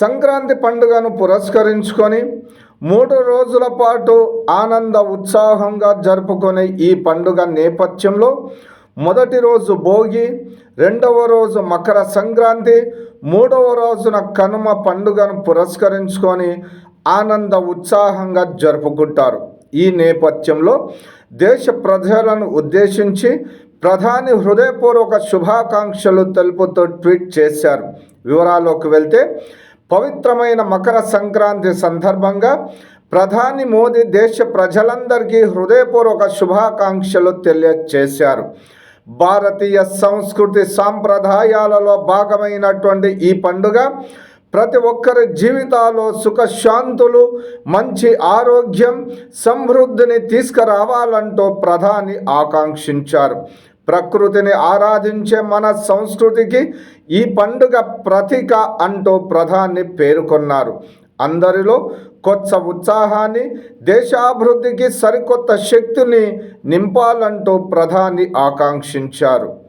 సంక్రాంతి పండుగను పురస్కరించుకొని మూడు రోజుల పాటు ఆనంద ఉత్సాహంగా జరుపుకునే ఈ పండుగ నేపథ్యంలో మొదటి రోజు భోగి రెండవ రోజు మకర సంక్రాంతి మూడవ రోజున కనుమ పండుగను పురస్కరించుకొని ఆనంద ఉత్సాహంగా జరుపుకుంటారు. ఈ నేపథ్యంలో దేశ ప్రజలను ఉద్దేశించి ప్రధాని హృదయపూర్వక శుభాకాంక్షలు తెలుపుతూ ట్వీట్ చేశారు. వివరాల్లోకి వెళ్తే పవిత్రమైన మకర సంక్రాంతి సందర్భంగా ప్రధాని మోదీ దేశ ప్రజలందరికీ హృదయపూర్వక శుభాకాంక్షలు తెలియజేశారు భారతీయ సంస్కృతి సాంప్రదాయాలలో భాగమైనటువంటి ఈ పండుగ ప్రతి ఒక్కరి జీవితాల్లో సుఖశాంతులు మంచి ఆరోగ్యం సమృద్ధిని తీసుకురావాలంటూ ప్రధాని ఆకాంక్షించారు. ప్రకృతిని ఆరాధించే మన సంస్కృతికి ఈ పండుగ ప్రతీక అంటూ ప్రధాని పేర్కొన్నారు. అందరిలో కొత్త ఉత్సాహాన్ని దేశాభివృద్ధికి సరికొత్త శక్తిని నింపాలంటూ ప్రధాని ఆకాంక్షించారు.